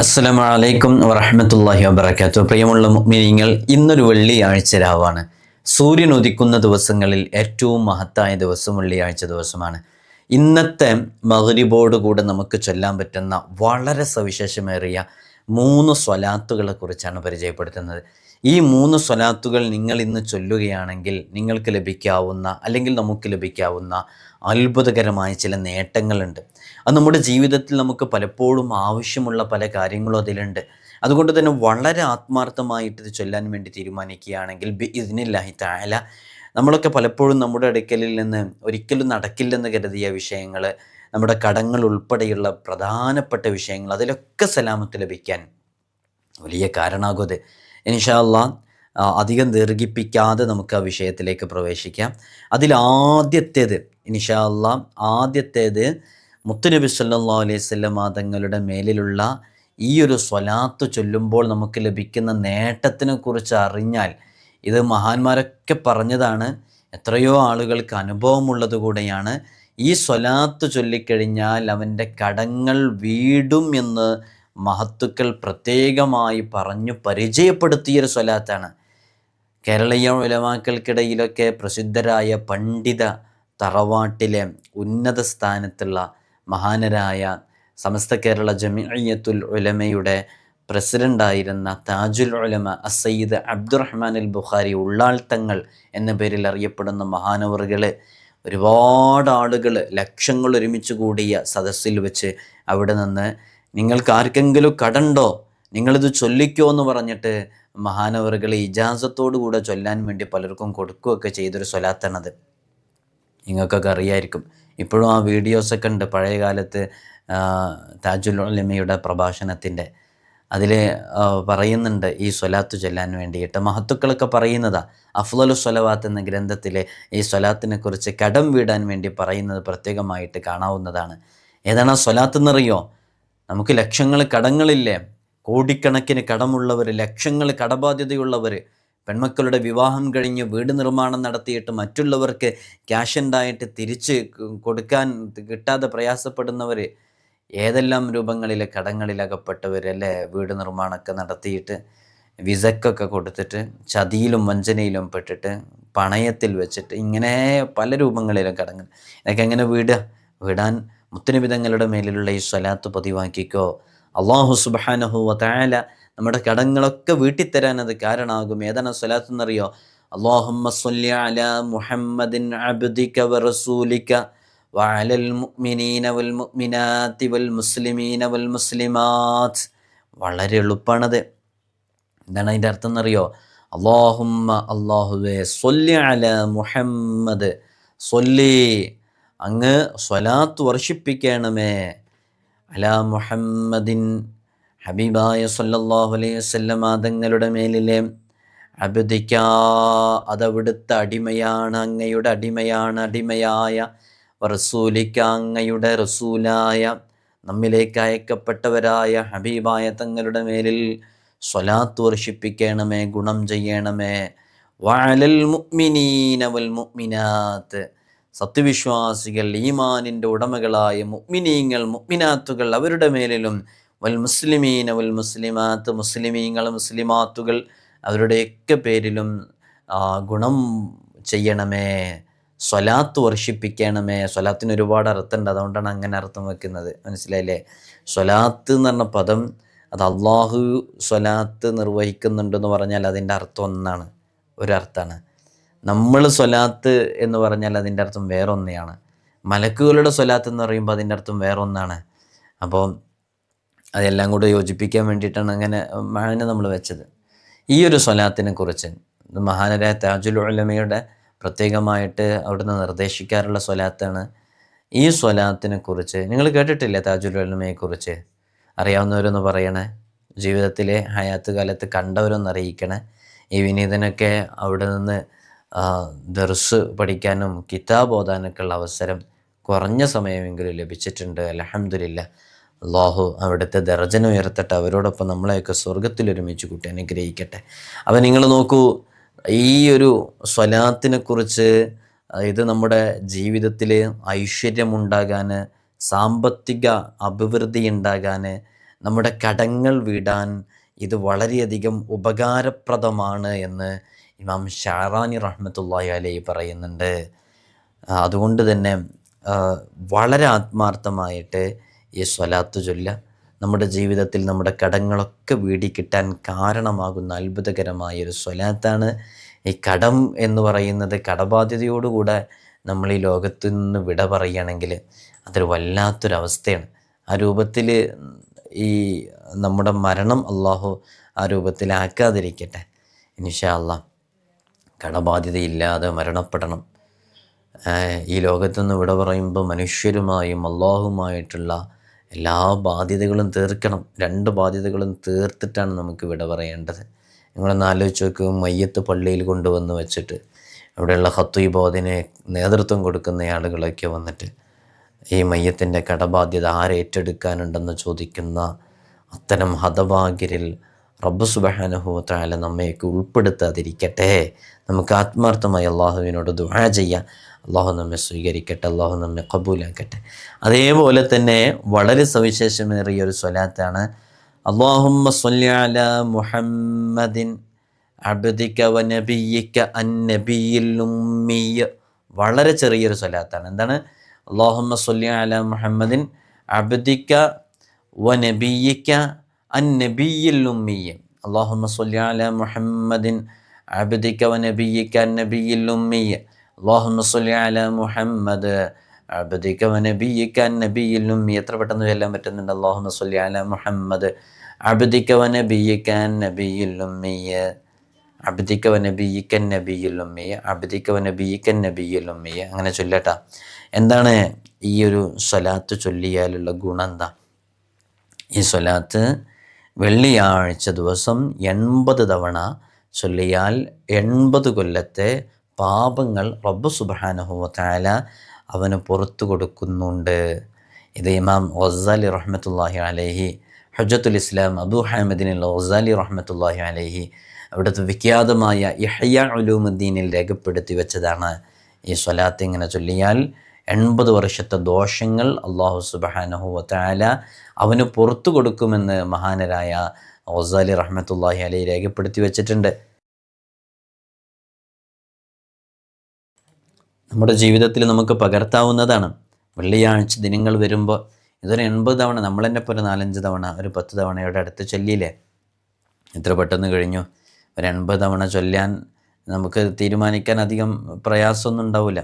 അസ്സലാമു അലൈക്കും വറഹമത്തല്ലാഹി വബർക്കാത്തു പ്രിയമുള്ള മുഅ്മിനീങ്ങൾ ഇന്നൊരു വെള്ളിയാഴ്ച രാവാണ്. സൂര്യൻ ഉദിക്കുന്ന ദിവസങ്ങളിൽ ഏറ്റവും മഹത്തായ ദിവസം വെള്ളിയാഴ്ച ദിവസമാണ്. ഇന്നത്തെ മഗ്രിബോട് കൂടെ നമുക്ക് ചൊല്ലാൻ പറ്റുന്ന വളരെ സവിശേഷമേറിയ മൂന്ന് സ്വലാത്തുകളെ കുറിച്ചാണ് പരിചയപ്പെടുത്തുന്നത്. ഈ മൂന്ന് സ്വലാത്തുകൾ നിങ്ങൾ ഇന്ന് ചൊല്ലുകയാണെങ്കിൽ നിങ്ങൾക്ക് ലഭിക്കാവുന്ന അല്ലെങ്കിൽ നമുക്ക് ലഭിക്കാവുന്ന അത്ഭുതകരമായ ചില നേട്ടങ്ങളുണ്ട്. അത് നമ്മുടെ ജീവിതത്തിൽ നമുക്ക് പലപ്പോഴും ആവശ്യമുള്ള പല കാര്യങ്ങളും അതിലുണ്ട്. അതുകൊണ്ട് തന്നെ വളരെ ആത്മാർത്ഥമായിട്ട് ഇത് ചൊല്ലാൻ വേണ്ടി തീരുമാനിക്കുകയാണെങ്കിൽ ബി ഇതിനില്ലാഹി നമ്മളൊക്കെ പലപ്പോഴും നമ്മുടെ അടുക്കലിൽ നിന്ന് ഒരിക്കലും നടക്കില്ലെന്ന് കരുതിയ വിഷയങ്ങൾ നമ്മുടെ കടങ്ങൾ ഉൾപ്പെടെയുള്ള പ്രധാനപ്പെട്ട വിഷയങ്ങൾ അതിലൊക്കെ സലാമത്ത് ലഭിക്കാൻ വലിയ കാരണമാകും ഇൻഷാല്ല അധികം ദീർഘിപ്പിക്കാതെ നമുക്ക് ആ വിഷയത്തിലേക്ക് പ്രവേശിക്കാം. അതിൽ അതിലാദ്യത്തേത് ഇൻഷാല്ലാ ആദ്യത്തേത് മുത്തുനബി സല്ലാ അലൈഹി സ്വല്ലം തങ്ങളുടെ മേലിലുള്ള ഈ ഒരു സ്വലാത്ത് ചൊല്ലുമ്പോൾ നമുക്ക് ലഭിക്കുന്ന നേട്ടത്തിനെ കുറിച്ച് അറിഞ്ഞാൽ ഇത് മഹാന്മാരൊക്കെ പറഞ്ഞതാണ് എത്രയോ ആളുകൾക്ക് അനുഭവമുള്ളത് കൂടെയാണ്. ഈ സ്വലാത്ത് ചൊല്ലിക്കഴിഞ്ഞാൽ അവന്റെ കടങ്ങൾ വീടും എന്ന് മഹത്തുക്കൾ പ്രത്യേകമായി പറഞ്ഞു പരിചയപ്പെടുത്തിയൊരു സ്വലാത്താണ്. കേരളീയ ഉലമാക്കൾക്കിടയിലൊക്കെ പ്രസിദ്ധരായ പണ്ഡിത തറവാട്ടിലെ ഉന്നത സ്ഥാനത്തുള്ള മഹാനരായ സമസ്ത കേരള ജമിയത്തുൽ ഉലമയുടെ പ്രസിഡന്റായിരുന്ന താജുൽ ഉലമ അസയ്യിദ് അബ്ദുറഹ്മാൻ അൽ ബുഖാരി ഉള്ളാൾത്തങ്ങൾ എന്ന പേരിൽ അറിയപ്പെടുന്ന മഹാനവറുകൾ ഒരുപാട് ആളുകൾ ലക്ഷങ്ങൾ ഒരുമിച്ച് കൂടിയ സദസ്സിൽ വെച്ച് അവിടെ നിന്ന് നിങ്ങൾക്ക് ആർക്കെങ്കിലും കടണ്ടോ? നിങ്ങളിത് ചൊല്ലിക്കോ എന്ന് പറഞ്ഞിട്ട് മഹാനവറുകളെ ഇജാസത്തോടു കൂടെ ചൊല്ലാൻ വേണ്ടി പലർക്കും കൊടുക്കുകയൊക്കെ ചെയ്തൊരു സ്വലാത്താണത്. നിങ്ങൾക്കൊക്കെ അറിയായിരിക്കും. ഇപ്പോഴും ആ വീഡിയോസൊക്കെ ഉണ്ട് പഴയ കാലത്ത് താജുൽ ഉലമയുടെ പ്രഭാഷണത്തിന്റെ. അതിൽ പറയുന്നുണ്ട് ഈ സ്വലാത്ത് ചൊല്ലാൻ വേണ്ടിയിട്ട്. മഹത്തുക്കളൊക്കെ പറയുന്നതാ. അഫ്ലലു സ്വലവാത്ത് എന്ന ഗ്രന്ഥത്തിലെ ഈ സ്വലാത്തിനെ കുറിച്ച് കടം വീടാൻ വേണ്ടി പറയുന്നത് പ്രത്യേകമായിട്ട് കാണാവുന്നതാണ്. ഏതാണ് സ്വലാത്ത് എന്നറിയോ? നമുക്ക് ലക്ഷങ്ങൾ കടങ്ങളില്ലേ? കോടിക്കണക്കിന് കടമുള്ളവർ ലക്ഷങ്ങൾ കടബാധ്യതയുള്ളവർ പെൺമക്കളുടെ വിവാഹം കഴിഞ്ഞ് വീട് നിർമ്മാണം നടത്തിയിട്ട് മറ്റുള്ളവർക്ക് ക്യാഷ് ഉണ്ടായിട്ട് തിരിച്ച് കൊടുക്കാൻ കിട്ടാതെ പ്രയാസപ്പെടുന്നവർ ഏതെല്ലാം രൂപങ്ങളിലെ കടങ്ങളിലകപ്പെട്ടവരല്ലേ വീട് നിർമ്മാണമൊക്കെ നടത്തിയിട്ട് വിസക്കൊക്കെ കൊടുത്തിട്ട് ചതിയിലും വഞ്ചനയിലും പെട്ടിട്ട് പണയത്തിൽ വെച്ചിട്ട് ഇങ്ങനെ പല രൂപങ്ങളിലും കടങ്ങൾ. ഇതൊക്കെ എങ്ങനെ വീട്? വിടാൻ മുത്തനബിതങ്ങളുടെ മേലിലുള്ള ഈ സ്വലാത്ത് പതിവാക്കിക്കോ അള്ളാഹു സുബാനഹു വതാല നമ്മുടെ കടങ്ങളൊക്കെ വീട്ടിത്തരാൻ അത് കാരണമാകും ഏതാണ് സ്വലാത്ത് എന്നറിയോ അള്ളാഹുമ്മ സ്വല്ലി അല മുഹമ്മദിൻ അബ്ദിക വറസൂലിക وعلى المؤمنين والمؤمنات والمسلمين والمسلمات വളരെ എളുപ്പമാണത് എന്താണ് അതിൻ്റെ അർത്ഥം എന്നറിയോ അള്ളാഹുമ്മ അള്ളാഹുവേ സൊല്ലി അല മുഹമ്മദ് സൊല്ലി അങ്ങ് സ്വലാത്ത് വർഷിപ്പിക്കണമേ. അലാ മുഹമ്മദിൻ ഹബീബായ സല്ലാഹു അലൈഹി വസല്ലം തങ്ങളുടെ മേലിലെ അബദിക്ക അതവിടുത്തെ അടിമയാണ് അങ്ങയുടെ അടിമയാണ് അടിമയായ റസൂലിക്ക അങ്ങയുടെ റസൂലായ നമ്മിലേക്ക് അയക്കപ്പെട്ടവരായ ഹബീബായ തങ്ങളുടെ മേലിൽ സ്വലാത്ത് വർഷിപ്പിക്കണമേ ഗുണം ചെയ്യണമേ. വഅലൽ മുഅ്മിനീന വൽ മുഅ്മിനാത്ത്. സത്യവിശ്വാസികൾ ഈമാനിന്റെ ഉടമകളായ മുഗ്മിനീങ്ങൾ മുഗ്മിനാത്തുകൾ അവരുടെ മേലിലും വൽ മുസ്ലിമീന വൽ മുസ്ലിമാത്ത് മുസ്ലിമീങ്ങൾ മുസ്ലിമാത്തുകൾ അവരുടെയൊക്കെ പേരിലും ഗുണം ചെയ്യണമേ സ്വലാത്ത് വർഷിപ്പിക്കണമേ. സ്വലാത്തിന് ഒരുപാട് അർത്ഥമുണ്ട്. അതുകൊണ്ടാണ് അങ്ങനെ അർത്ഥം വെക്കുന്നത്. മനസ്സിലായില്ലേ? സ്വലാത്ത് എന്ന് പറഞ്ഞ പദം അത് അള്ളാഹു സ്വലാത്ത് നിർവഹിക്കുന്നുണ്ടെന്ന് പറഞ്ഞാൽ അതിന്റെ അർത്ഥം ഒന്നാണ്. ഒരർത്ഥമാണ്. നമ്മൾ സ്വലാത്ത് എന്ന് പറഞ്ഞാൽ അതിന്റെ അർത്ഥം വേറെ ഒന്നെയാണ് മലക്കുകളുടെ സ്വലാത്ത് എന്ന് പറയുമ്പോൾ അതിന്റെ അർത്ഥം വേറൊന്നാണ്. അപ്പോൾ അതെല്ലാം കൂടെ യോജിപ്പിക്കാൻ വേണ്ടിയിട്ടാണ് അങ്ങനെ മഴനെ നമ്മൾ വെച്ചത്. ഈ ഒരു സ്വലാത്തിനെ കുറിച്ച് മഹാനരായ താജുൽ ഉലമയുടെ പ്രത്യേകമായിട്ട് അവിടുന്ന് നിർദ്ദേശിക്കാറുള്ള സ്വലാത്താണ്. ഈ സ്വലാത്തിനെ കുറിച്ച് നിങ്ങൾ കേട്ടിട്ടില്ലേ താജുൽ ഉലമയെക്കുറിച്ച് അറിയാവുന്നവരൊന്ന് പറയണേ. ജീവിതത്തിലെ ഹയാത്ത് കാലത്ത് കണ്ടവരൊന്ന് അറിയിക്കണേ. ഈ വിനീതനൊക്കെ അവിടെ നിന്ന് ദർസ് പഠിക്കാനും കിതാബ് ഓതാനൊക്കെയുള്ള അവസരം കുറഞ്ഞ സമയമെങ്കിലും ലഭിച്ചിട്ടുണ്ട്. അലഹമില്ല അള്ളാഹു അവിടുത്തെ ദർജന ഉയർത്തട്ടെ. അവരോടൊപ്പം നമ്മളെയൊക്കെ സ്വർഗത്തിൽ ഒരുമിച്ച് കൂട്ടി അനുഗ്രഹിക്കട്ടെ. അപ്പം നിങ്ങൾ നോക്കൂ ഈ ഒരു സ്വലാത്തിനെക്കുറിച്ച് ഇത് നമ്മുടെ ജീവിതത്തിൽ ഐശ്വര്യമുണ്ടാകാൻ സാമ്പത്തിക അഭിവൃദ്ധി ഉണ്ടാകാൻ നമ്മുടെ കടങ്ങൾ വീടാൻ ഇത് വളരെയധികം ഉപകാരപ്രദമാണ് എന്ന് ഇമാം ഷാറാനി റഹ്മത്തുള്ളാഹി അലൈ പറയുന്നുണ്ട്. അതുകൊണ്ട് തന്നെ വളരെ ആത്മാർത്ഥമായിട്ട് ഈ സ്വലാത്ത് ചൊല്ല. നമ്മുടെ ജീവിതത്തിൽ നമ്മുടെ കടങ്ങളൊക്കെ വീടിക്കിട്ടാൻ കാരണമാകുന്ന അത്ഭുതകരമായ ഒരു സ്വലാത്താണ്. ഈ കടം എന്ന് പറയുന്നത് കടബാധ്യതയോടുകൂടെ നമ്മൾ ഈ ലോകത്തു നിന്ന് വിട പറയുകയാണെങ്കിൽ അതൊരു വല്ലാത്തൊരവസ്ഥയാണ്. ആ രൂപത്തിൽ ഈ നമ്മുടെ മരണം അള്ളാഹു ആ രൂപത്തിലാക്കാതിരിക്കട്ടെ. ഇൻഷാ അള്ളാഹ് കടബാധ്യതയില്ലാതെ മരണപ്പെടണം. ഈ ലോകത്തുനിന്ന് വിട പറയുമ്പോൾ മനുഷ്യരുമായും അള്ളാഹുമായിട്ടുള്ള എല്ലാ ബാധ്യതകളും തീർക്കണം. രണ്ട് ബാധ്യതകളും തീർത്തിട്ടാണ് നമുക്ക് വിട പറയേണ്ടത്. നിങ്ങളൊന്ന് ആലോചിച്ച് നോക്കും മയ്യത്ത് പള്ളിയിൽ കൊണ്ടുവന്ന് വെച്ചിട്ട് അവിടെയുള്ള ഹത്തുബോധിന് നേതൃത്വം കൊടുക്കുന്ന ആളുകളൊക്കെ വന്നിട്ട് ഈ മയ്യത്തിന്റെ കടബാധ്യത ആരേറ്റെടുക്കാനുണ്ടെന്ന് ചോദിക്കുന്ന അത്തരം ഹതഭാഗ്യരിൽ റബ്ബ് സുബഹാനുഭവത്തായ നമ്മയൊക്കെ ഉൾപ്പെടുത്താതിരിക്കട്ടെ. നമുക്ക് ആത്മാർത്ഥമായി അള്ളാഹുവിനോട് ദുആ ചെയ്യാം. അള്ളാഹു നമ്മെ സ്വീകരിക്കട്ടെ അള്ളാഹു നമ്മെ കബൂലാക്കട്ടെ അതേപോലെ തന്നെ വളരെ സവിശേഷമേറിയ ഒരു സ്വലാത്താണ്. അലാ മുഹമ്മദിൻ ഉമ്മിയ. വളരെ ചെറിയൊരു സ്വലാത്താണ്. എന്താണ്? അള്ളാഹുമ്മ അലാ മുഹമ്മദിൻ അബ്ദിക വ മുഹമ്മദിൻ എത്ര പെട്ടെന്ന് ചെല്ലാൻ പറ്റുന്നുണ്ട്? അള്ളാഹുമ്മ അങ്ങനെ ചൊല്ലട്ടാ. എന്താണ് ഈ ഒരു സ്വലാത്ത് ചൊല്ലിയാലുള്ള ഗുണം എന്താ? ഈ സ്വലാത്ത് വെള്ളിയാഴ്ച ദിവസം എൺപത് തവണ ചൊല്ലിയാൽ എൺപത് കൊല്ലത്തെ പാപങ്ങൾ റബ്ബ് സുബാനഹുവല അവന് പുറത്തു കൊടുക്കുന്നുണ്ട്. ഇത് ഇമാം ഒസാലി റഹ്മത്തുല്ലാഹി അലൈഹി ഹജ്ജത്തുൽ ഇസ്ലാം അബു ഹാമിദിൻ ഒസാലി റഹ്മത്തുല്ലാഹി അലൈഹി അവിടുത്തെ വിഖ്യാതമായ ഇഹയ്യ ഉലൂമുദ്ദീനിൽ രേഖപ്പെടുത്തി വെച്ചതാണ്. ഈ സ്വലാത്ത് ഇങ്ങനെ ചൊല്ലിയാൽ എൺപത് വർഷത്തെ ദോഷങ്ങൾ അള്ളാഹു സുബാനഹുവല അവന് പുറത്തു കൊടുക്കുമെന്ന് മഹാനരായ ഓസാലി റഹ്മത്തുല്ലാഹി അലി രേഖപ്പെടുത്തി വച്ചിട്ടുണ്ട്. നമ്മുടെ ജീവിതത്തിൽ നമുക്ക് പകർത്താവുന്നതാണ്. വെള്ളിയാഴ്ച ദിനങ്ങൾ വരുമ്പോൾ ഇതൊരു എൺപത് തവണ നമ്മൾ തന്നെ ഇപ്പോൾ ഒരു നാലഞ്ച് തവണ ഒരു പത്ത് തവണയുടെ അടുത്ത് ചൊല്ലിയില്ലേ? എത്ര പെട്ടെന്ന് കഴിഞ്ഞു? ഒരു എൺപത് തവണ ചൊല്ലാൻ നമുക്ക് തീരുമാനിക്കാൻ അധികം പ്രയാസമൊന്നും ഉണ്ടാവില്ല.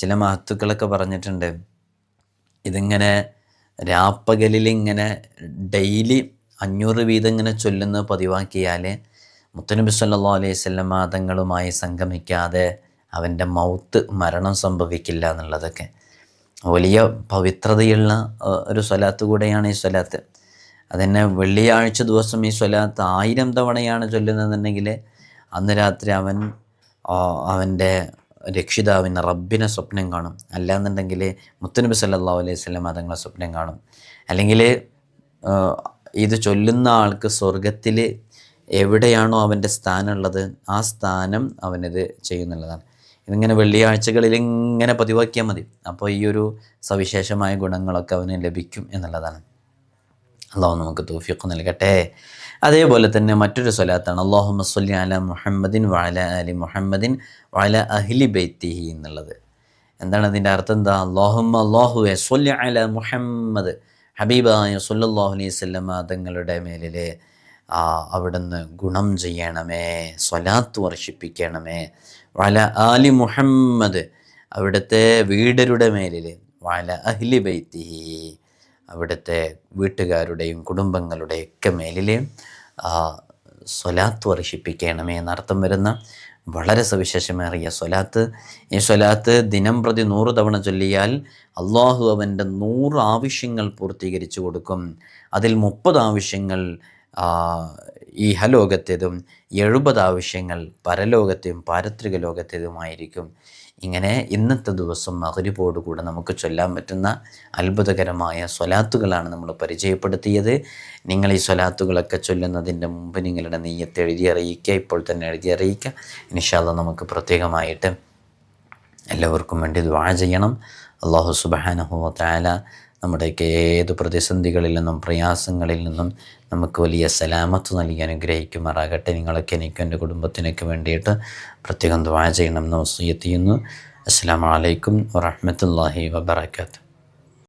ചില മഹത്തുക്കളൊക്കെ പറഞ്ഞിട്ടുണ്ട്. ഇതിങ്ങനെ രാപ്പകലിൽ ഇങ്ങനെ ഡെയിലി അഞ്ഞൂറ് വീതം ഇങ്ങനെ ചൊല്ലുന്ന പതിവാക്കിയാൽ മുത്തനബി സല്ലാ അലൈഹി സ്വല്ലം തങ്ങളുമായി സംഗമിക്കാതെ അവന്റെ മൗത്ത് മരണം സംഭവിക്കില്ല എന്നുള്ളതൊക്കെ. വലിയ പവിത്രതയുള്ള ഒരു സ്വലാത്ത് കൂടെയാണ് ഈ സ്വലാത്ത്. അതന്നെ വെള്ളിയാഴ്ച ദിവസം ഈ സ്വലാത്ത് ആയിരം തവണയാണ് ചൊല്ലുന്നതെന്നുണ്ടെങ്കിൽ അന്ന് രാത്രി അവൻ അവന്റെ രക്ഷിതാവിന് റബ്ബിനെ സ്വപ്നം കാണും. അല്ലാന്നുണ്ടെങ്കിൽ മുത്തനബി സല്ലാ അലൈഹി സ്വലം അതങ്ങളെ സ്വപ്നം കാണും. അല്ലെങ്കിൽ ഇത് ചൊല്ലുന്ന ആൾക്ക് സ്വർഗത്തിൽ എവിടെയാണോ അവന്റെ സ്ഥാനമുള്ളത് ആ സ്ഥാനം അവനത് ചെയ്യുന്നുള്ളതാണ്. ഇതിങ്ങനെ വെള്ളിയാഴ്ചകളിൽ ഇങ്ങനെ പതിവാക്കിയാൽ മതി. അപ്പോൾ ഈ ഒരു സവിശേഷമായ ഗുണങ്ങളൊക്കെ അവന് ലഭിക്കും എന്നുള്ളതാണ്. അള്ളാഹു നമുക്ക് തൗഫീഖ് നൽകട്ടെ. അതേപോലെ തന്നെ മറ്റൊരു സ്വലാത്താണ് അള്ളാഹു മസ്ലി അല മുഹമ്മദിൻ വാല അലി മുഹമ്മദിൻ വാല അഹ്ലി ബൈത്തിഹി എന്നുള്ളത്. എന്താണ് അതിന്റെ അർത്ഥം? എന്താ? അള്ളാഹുമ്മ അള്ളാഹുവെ സൊല്ലി അല മുഹമ്മദ് ഹബീബായ സൊല്ലാഹു അലൈഹി വസല്ലമ തങ്ങളുടെ മേലിൽ ആ അവിടുന്ന് ഗുണം ചെയ്യണമേ സ്വലാത്ത് വർഷിപ്പിക്കണമേ. വല ആലി മുഹമ്മദ് അവിടുത്തെ വീടരുടെ മേലിൽ വല അഹ്ലി ബൈത്തിഹി അവിടുത്തെ വീട്ടുകാരുടെയും കുടുംബങ്ങളുടെയൊക്കെ മേലിൽ ആ, സ്വലാത്ത് വർഷിപ്പിക്കണമേ എന്നർത്ഥം വരുന്ന വളരെ സവിശേഷമേറിയ സ്വലാത്ത്. ഈ സ്വലാത്ത് ദിനം പ്രതി നൂറ് തവണ ചൊല്ലിയാൽ അള്ളാഹു അവന്റെ നൂറ് ആവശ്യങ്ങൾ പൂർത്തീകരിച്ചു കൊടുക്കും. അതിൽ മുപ്പത് ആവശ്യങ്ങൾ ഈ ഹലോകത്തേതും എഴുപത് ആവശ്യങ്ങൾ പരലോകത്തെയും പാരത്രിക ലോകത്തേതുമായിരിക്കും. ഇങ്ങനെ ഇന്നത്തെ ദിവസം മകരിപ്പോടുകൂടെ നമുക്ക് ചൊല്ലാൻ പറ്റുന്ന അത്ഭുതകരമായ സ്വലാത്തുകളാണ് നമ്മൾ പരിചയപ്പെടുത്തിയത്. നിങ്ങൾ ഈ സ്വലാത്തുകളൊക്കെ ചൊല്ലുന്നതിന്റെ മുമ്പ് നിങ്ങളുടെ നെയ്യത്ത് എഴുതി അറിയിക്കുക ഇപ്പോൾ തന്നെ എഴുതി അറിയിക്കുക. ഇൻഷാല്ല നമുക്ക് പ്രത്യേകമായിട്ട് എല്ലാവർക്കും വേണ്ടി ദ്വാ ചെയ്യണം. അള്ളാഹു സുബാനഹു താല നമ്മുടെയൊക്കെ ഏത് പ്രതിസന്ധികളിൽ നിന്നും പ്രയാസങ്ങളിൽ നിന്നും നമുക്ക് വലിയ സലാമത്ത് നൽകി അനുഗ്രഹിക്കുമാറാകട്ടെ. നിങ്ങളൊക്കെ എനിക്കും എന്റെ കുടുംബത്തിനൊക്കെ വേണ്ടിയിട്ട് പ്രത്യേകം ദ്വാ ചെയ്യണമെന്ന് വസീയത്ത് ചെയ്യുന്നു. അസ്സാം വലൈക്കും വറഹമത്തല്ലാഹി വബർക്കാത്തു